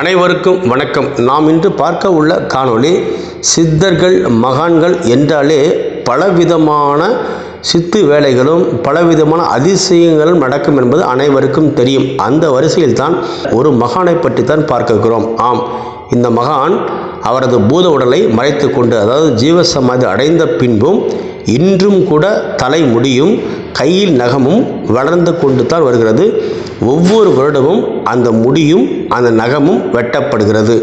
அனைவருக்கும் வணக்கம். நாம் இன்று பார்க்க உள்ள காணொளி சித்தர்கள் மகான்கள் என்றாலே பலவிதமான சித்து வேலைகளும் பலவிதமான அதிசயங்களும் நடக்கும் என்பது அனைவருக்கும் தெரியும். அந்த வரிசையில் தான் ஒரு மகானை பற்றி தான் பார்க்கிறோம். ஆம் இந்த மகான் அவரது பூத உடலை மறைத்து கொண்டு அதாவது ஜீவசமாதி அடைந்த பின்பும் இன்றும் கூட தலை முடியும். கையில் நகமும் வளர்ந்து கொண்டு தான் வருகிறது. ஒவ்வொரு வருடமும் அந்த முடியும் அந்த நகமும் வெட்டப்படுகிறது.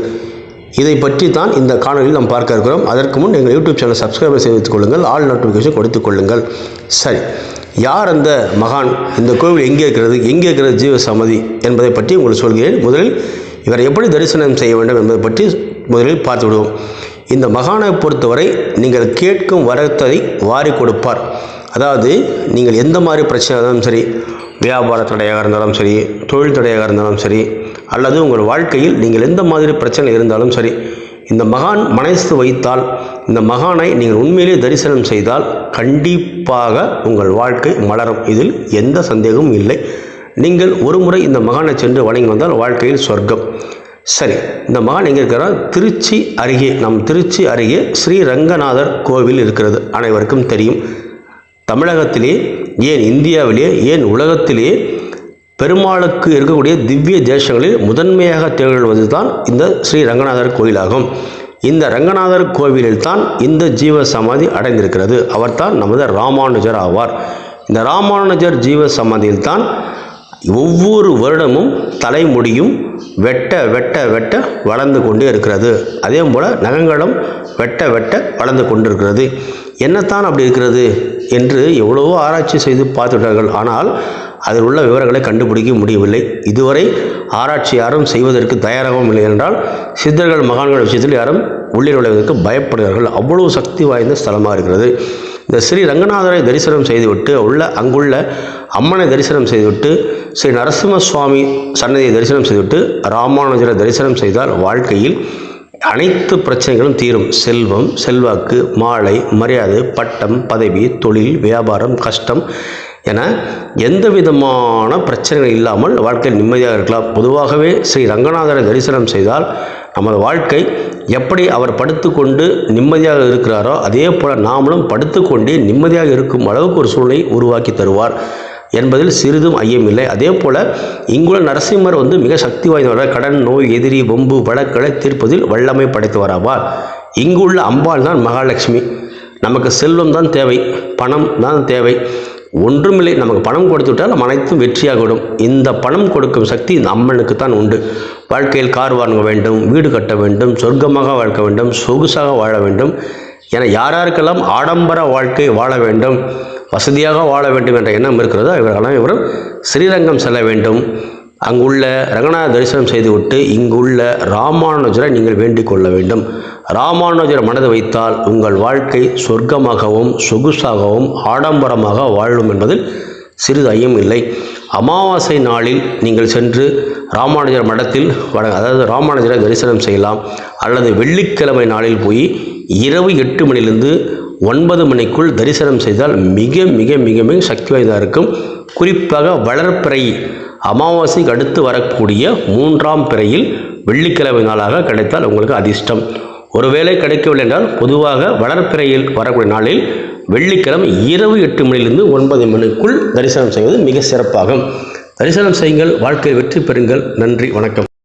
இதை பற்றி தான் இந்த காணொலியில் நாம் பார்க்க இருக்கிறோம். அதற்கு முன் எங்கள் யூடியூப் சேனல் சப்ஸ்கிரைப் செய்து வைத்துக் கொள்ளுங்கள் ஆல் நோட்டிஃபிகேஷன் கொடுத்துக் கொள்ளுங்கள். சரி யார் அந்த மகான்? இந்த கோவில் எங்கே இருக்கிறது? எங்கே இருக்கிறது ஜீவ சமதி என்பதை பற்றி உங்களுக்கு சொல்கிறேன். முதலில் இவரை எப்படி தரிசனம் செய்ய வேண்டும் என்பதை பற்றி முதலில் பார்த்து விடுவோம் இந்த மகானை பொறுத்தவரை நீங்கள் கேட்கும் வரத்தை வாரி கொடுப்பார். அதாவது நீங்கள் எந்த மாதிரி பிரச்சனை இருந்தாலும் சரி வியாபார தடையாக இருந்தாலும் சரி தொழில் தடையாக இருந்தாலும் சரி அல்லது உங்கள் வாழ்க்கையில் நீங்கள் எந்த மாதிரி பிரச்சனை இருந்தாலும் சரி இந்த மகான் மனசு வைத்தால் இந்த மகானை நீங்கள் உண்மையிலே தரிசனம் செய்தால் கண்டிப்பாக உங்கள் வாழ்க்கை மலரும். இதில் எந்த சந்தேகமும் இல்லை. நீங்கள் ஒரு முறை இந்த மகானை சென்று வணங்கி வந்தால் வாழ்க்கையில் சொர்க்கம். சரி இந்த மகான் எங்கே இருக்கிறார்? திருச்சி அருகே நம் திருச்சி அருகே ஸ்ரீ ரங்கநாதர் கோவில் இருக்கிறது. அனைவருக்கும் தெரியும். தமிழகத்திலே ஏன் இந்தியாவிலே ஏன் உலகத்திலே பெருமாளுக்கு இருக்கக்கூடிய திவ்ய தேசங்களில் முதன்மையாக திகழ்வது தான் இந்த ஸ்ரீ ரங்கநாதர் கோயிலாகும். இந்த ரங்கநாதர் கோவிலில் தான் இந்த ஜீவ சமாதி அடைந்திருக்கிறது. அவர்தான் நமது ராமானுஜர் ஆவார். இந்த ராமானுஜர் ஜீவ சமாதியில் தான் ஒவ்வொரு வருடமும் தலைமுடியும் வெட்ட வெட்ட வெட்ட வளர்ந்து கொண்டே இருக்கிறது. அதே போல் நகங்களும் வெட்ட வெட்ட வளர்ந்து கொண்டிருக்கிறது. என்னத்தான் அப்படி இருக்கிறது என்று எவ்வளவோ ஆராய்ச்சி செய்து பார்த்துவிட்டார்கள். ஆனால் அதில் உள்ள விவரங்களை கண்டுபிடிக்க முடியவில்லை. இதுவரை ஆராய்ச்சி யாரும் செய்வதற்கு தயாராகவும் இல்லை என்றால் சித்தர்கள் மகான்கள் விஷயத்தில் யாரும் உள்ளே நுழைவதற்கு பயப்படுகிறார்கள். அவ்வளவு சக்தி வாய்ந்த ஸ்தலமாக இருக்கிறது. இந்த ஸ்ரீ ரங்கநாதரை தரிசனம் செய்துவிட்டு உள்ள அங்குள்ள அம்மனை தரிசனம் செய்துவிட்டு ஸ்ரீ நரசிம்ம சுவாமி சன்னதியை தரிசனம் செய்துவிட்டு ராமானுஜரை தரிசனம் செய்தால் வாழ்க்கையில் அனைத்து பிரச்சனைகளும் தீரும். செல்வம் செல்வாக்கு மாலை மரியாதை பட்டம் பதவி தொழில் வியாபாரம் கஷ்டம் என எந்த விதமான பிரச்சனைகள் இல்லாமல் வாழ்க்கையில் நிம்மதியாக இருக்கலாம். பொதுவாகவே ஸ்ரீ ரங்கநாதரை தரிசனம் செய்தால் நமது வாழ்க்கை எப்படி அவர் படுத்துக்கொண்டு நிம்மதியாக இருக்கிறாரோ அதே போல் நாமளும் படுத்துக்கொண்டே நிம்மதியாக இருக்கும் அளவுக்கு ஒரு சூழ்நிலை உருவாக்கி தருவார் என்பதில் சிறிதும் ஐயமில்லை அதே போல் இங்குள்ள நரசிம்மர் வந்து மிக சக்தி வாய்ந்தவர். கடன் நோய் எதிரி வம்பு வழக்களை தீர்ப்பதில் வல்லமை படைத்தவராவார் இங்குள்ள அம்பாள் தான் மகாலட்சுமி. நமக்கு செல்வம் தான் தேவை பணம் தான் தேவை. ஒன்றுமில்லை. நமக்கு பணம் கொடுத்து விட்டால் நம்ம அனைத்தும் வெற்றியாகிவிடும். இந்த பணம் கொடுக்கும் சக்தி இந்த அம்மனுக்கு தான் உண்டு. வாழ்க்கையில் கார் வாங்க வேண்டும் வீடு கட்ட வேண்டும் சொர்க்கமாக வாழ்க்க வேண்டும் சொகுசாக வாழ வேண்டும் என யாராருக்கெல்லாம் ஆடம்பர வாழ்க்கை வாழ வேண்டும் வசதியாக வாழ வேண்டும் என்ற எண்ணம் இருக்கிறதோ இவர்களெல்லாம் இவரும் ஸ்ரீரங்கம் செல்ல வேண்டும். அங்குள்ள ரங்கநாத தரிசனம் செய்துவிட்டு இங்குள்ள ராமானுஜரை நீங்கள் வேண்டிக் கொள்ள வேண்டும். ராமானுஜர் மனதை வைத்தால் உங்கள் வாழ்க்கை சொர்க்கமாகவும் சொகுசாகவும் ஆடம்பரமாக வாழும் என்பதில் சிறிது ஐயம் இல்லை. அமாவாசை நாளில் நீங்கள் சென்று ராமானுஜர் மடத்தில் வட அதாவது ராமானுஜரை தரிசனம் செய்யலாம். அல்லது வெள்ளிக்கிழமை நாளில் போய் இரவு எட்டு மணிலிருந்து ஒன்பது மணிக்குள் தரிசனம் செய்தால் மிக மிக மிக மிக சக்தி வாய்ந்ததாக இருக்கும். குறிப்பாக வளர்ப்பிறை அமாவாசைக்கு அடுத்து வரக்கூடிய மூன்றாம் பிறையில் வெள்ளிக்கிழமை நாளாக கிடைத்தால் உங்களுக்கு அதிர்ஷ்டம். ஒருவேளை கிடைக்கவில்லை என்றால் பொதுவாக வளர்ப்பிறையில் வரக்கூடிய நாளில் வெள்ளிக்கிழமை இரவு எட்டு மணிலிருந்து ஒன்பது மணிக்குள் தரிசனம் செய்வது மிக சிறப்பாகும். தரிசனம் செய்யுங்கள் வாழ்க்கையில் வெற்றி பெறுங்கள். நன்றி வணக்கம்.